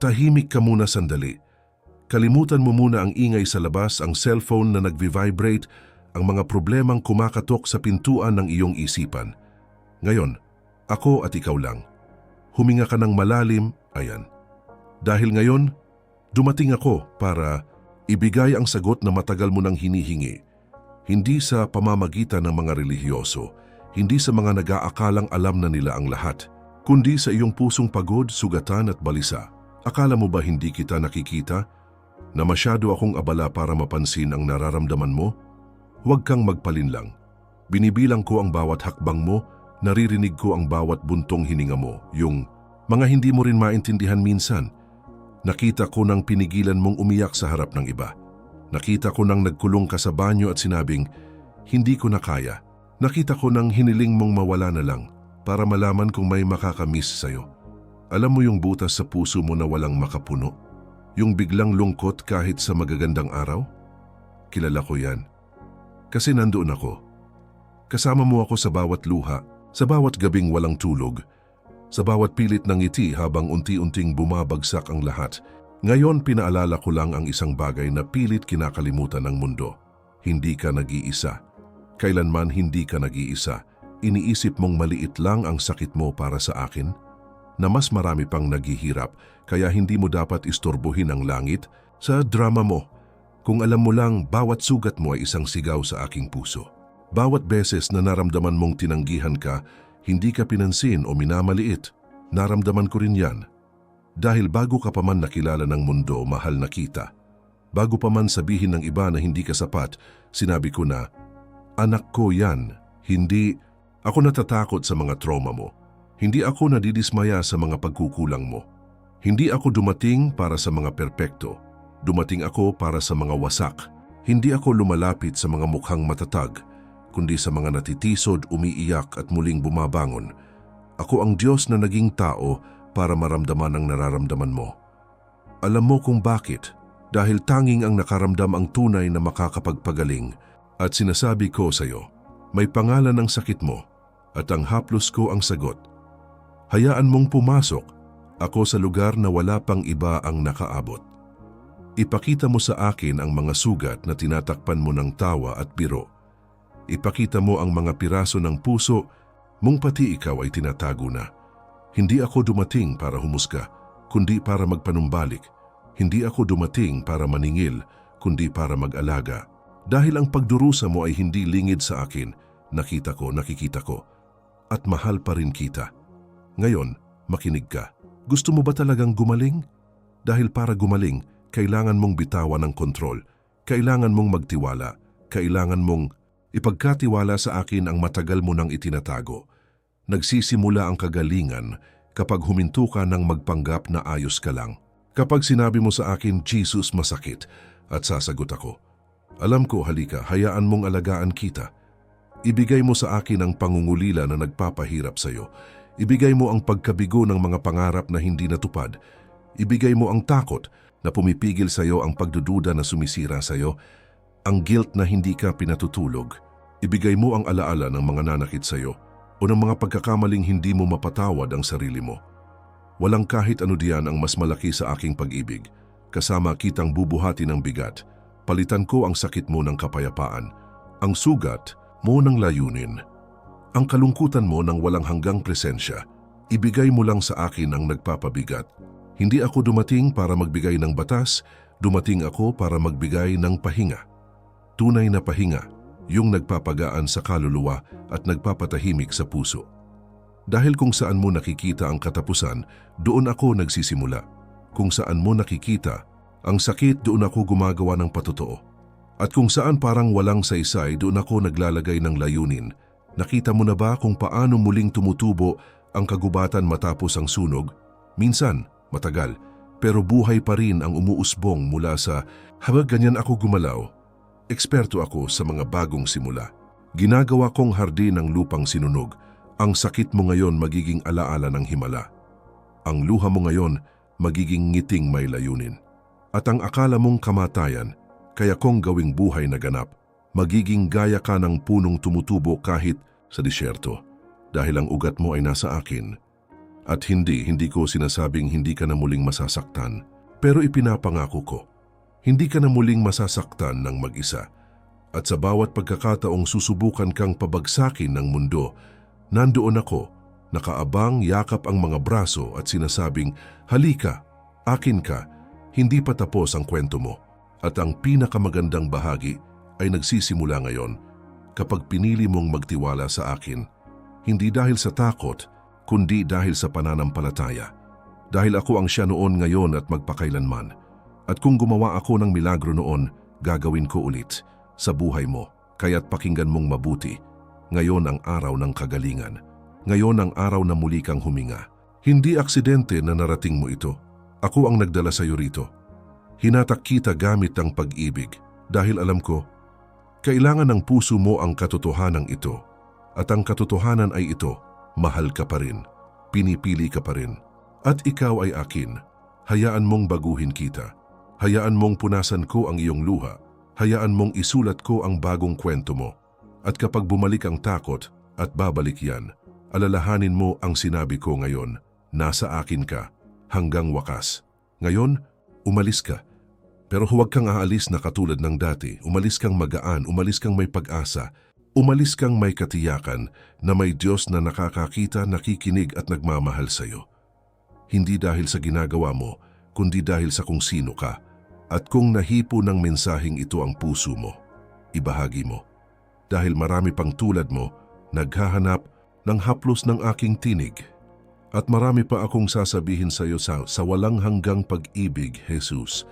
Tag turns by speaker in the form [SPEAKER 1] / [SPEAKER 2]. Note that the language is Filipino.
[SPEAKER 1] tahimik ka muna sandali. Kalimutan mo muna ang ingay sa labas, ang cellphone na nagvi-vibrate, ang mga problemang kumakatok sa pintuan ng iyong isipan. Ngayon, ako at ikaw lang. Huminga ka ng malalim, ayan. Dahil ngayon, dumating ako para ibigay ang sagot na matagal mo nang hinihingi. Hindi sa pamamagitan ng mga relihiyoso, hindi sa mga nag-aakalang alam na nila ang lahat, kundi sa iyong pusong pagod, sugatan at balisa. Akala mo ba hindi kita nakikita? Na masyado akong abala para mapansin ang nararamdaman mo? Huwag kang magpalinlang. Binibilang ko ang bawat hakbang mo, naririnig ko ang bawat buntong hininga mo, yung mga hindi mo rin maintindihan minsan. Nakita ko nang pinigilan mong umiyak sa harap ng iba. Nakita ko nang nagkulong ka sa banyo at sinabing, hindi ko na kaya. Nakita ko nang hiniling mong mawala na lang para malaman kung may makakamiss sa'yo. Alam mo yung butas sa puso mo na walang makapuno? Yung biglang lungkot kahit sa magagandang araw? Kilala ko yan. Kasi nandoon ako. Kasama mo ako sa bawat luha, sa bawat gabing walang tulog, sa bawat pilit ng ngiti habang unti-unting bumabagsak ang lahat. Ngayon pinaalala ko lang ang isang bagay na pilit kinakalimutan ng mundo. Hindi ka nag-iisa. Kailanman hindi ka nag-iisa. Iniisip mong maliit lang ang sakit mo para sa akin? Na mas marami pang naghihirap kaya hindi mo dapat istorbohin ang langit sa drama mo. Kung alam mo lang, bawat sugat mo ay isang sigaw sa aking puso. Bawat beses na naramdaman mong tinanggihan ka, hindi ka pinansin o minamaliit, naramdaman ko rin yan. Dahil bago ka pa man nakilala ng mundo, mahal na kita. Bago pa man sabihin ng iba na hindi ka sapat, sinabi ko na, Anak ko yan, hindi... Ako natatakot sa mga trauma mo. Hindi ako nadidismaya sa mga pagkukulang mo. Hindi ako dumating para sa mga perpekto. Dumating ako para sa mga wasak. Hindi ako lumalapit sa mga mukhang matatag, kundi sa mga natitisod, umiiyak at muling bumabangon. Ako ang Diyos na naging tao para maramdaman ang nararamdaman mo. Alam mo kung bakit? Dahil tanging ang nakaramdam ang tunay na makakapagpagaling at sinasabi ko sa iyo, may pangalan ang sakit mo at ang haplos ko ang sagot. Hayaan mong pumasok ako sa lugar na wala pang iba ang nakaabot. Ipakita mo sa akin ang mga sugat na tinatakpan mo ng tawa at biro. Ipakita mo ang mga piraso ng puso mong pati ikaw ay tinatago na. Hindi ako dumating para humusga, kundi para magpanumbalik. Hindi ako dumating para maningil, kundi para mag-alaga. Dahil ang pagdurusa mo ay hindi lingid sa akin, nakita ko, nakikita ko. At mahal pa rin kita. Ngayon, makinig ka. Gusto mo ba talagang gumaling? Dahil para gumaling, kailangan mong bitawan ng kontrol. Kailangan mong magtiwala. Kailangan mong ipagkatiwala sa akin ang matagal mo nang itinatago. Nagsisimula ang kagalingan kapag huminto ka ng magpanggap na ayos ka lang. Kapag sinabi mo sa akin, Jesus, masakit, at sasagot ako, Alam ko, halika, hayaan mong alagaan kita. Ibigay mo sa akin ang pangungulila na nagpapahirap sa iyo. Ibigay mo ang pagkabigo ng mga pangarap na hindi natupad. Ibigay mo ang takot na pumipigil sa iyo ang pagdududa na sumisira sa iyo, ang guilt na hindi ka pinatutulog. Ibigay mo ang alaala ng mga nanakit sa iyo o ng mga pagkakamaling hindi mo mapatawad ang sarili mo. Walang kahit ano diyan ang mas malaki sa aking pag-ibig. Kasama kitang bubuhati ng bigat. Palitan ko ang sakit mo ng kapayapaan. Ang sugat mo ng layunin. Ang kalungkutan mo ng walang hanggang presensya, ibigay mo lang sa akin ang nagpapabigat. Hindi ako dumating para magbigay ng batas, dumating ako para magbigay ng pahinga. Tunay na pahinga, yung nagpapagaan sa kaluluwa at nagpapatahimik sa puso. Dahil kung saan mo nakikita ang katapusan, doon ako nagsisimula. Kung saan mo nakikita, ang sakit doon ako gumagawa ng patotoo. At kung saan parang walang saysay, doon ako naglalagay ng layunin Nakita mo na ba kung paano muling tumutubo ang kagubatan matapos ang sunog? Minsan, matagal, pero buhay pa rin ang umuusbong mula sa habang ganyan ako gumalaw. Eksperto ako sa mga bagong simula. Ginagawa kong hardin ang lupang sinunog. Ang sakit mo ngayon magiging alaala ng himala. Ang luha mo ngayon magiging ngiting may layunin. At ang akala mong kamatayan, kaya kong gawing buhay na ganap, magiging gaya ka ng punong tumutubo kahit sa disyerto dahil ang ugat mo ay nasa akin. At hindi, hindi ko sinasabing hindi ka na muling masasaktan. Pero ipinapangako ko, hindi ka na muling masasaktan ng mag-isa. At sa bawat pagkakataong susubukan kang pabagsakin ng mundo, nandoon ako, nakaabang yakap ang mga braso at sinasabing, Halika, akin ka, hindi pa tapos ang kwento mo. At ang pinakamagandang bahagi ay nagsisimula ngayon kapag pinili mong magtiwala sa akin. Hindi dahil sa takot, kundi dahil sa pananampalataya. Dahil ako ang siya noon ngayon at magpakailanman. At kung gumawa ako ng milagro noon, gagawin ko ulit sa buhay mo. Kaya't pakinggan mong mabuti. Ngayon ang araw ng kagalingan. Ngayon ang araw na muli kang huminga. Hindi aksidente na narating mo ito. Ako ang nagdala sa iyo rito. Hinatak kita gamit ang pag-ibig dahil alam ko, kailangan ng puso mo ang katotohanan ito. At ang katotohanan ay ito, mahal ka pa rin, pinipili ka pa rin. At ikaw ay akin, hayaan mong baguhin kita. Hayaan mong punasan ko ang iyong luha. Hayaan mong isulat ko ang bagong kwento mo. At kapag bumalik ang takot at babalik yan, alalahanin mo ang sinabi ko ngayon, nasa akin ka, hanggang wakas. Ngayon, umalis ka. Pero huwag kang aalis na katulad ng dati. Umalis kang magaan, umalis kang may pag-asa. Umalis kang may katiyakan na may Diyos na nakakakita, nakikinig at nagmamahal sa iyo. Hindi dahil sa ginagawa mo, kundi dahil sa kung sino ka. At kung nahipo ng mensaheng ito ang puso mo, ibahagi mo. Dahil marami pang tulad mo, naghahanap ng haplos ng aking tinig. At marami pa akong sasabihin sa iyo sa, sa walang hanggang pag-ibig, Jesus,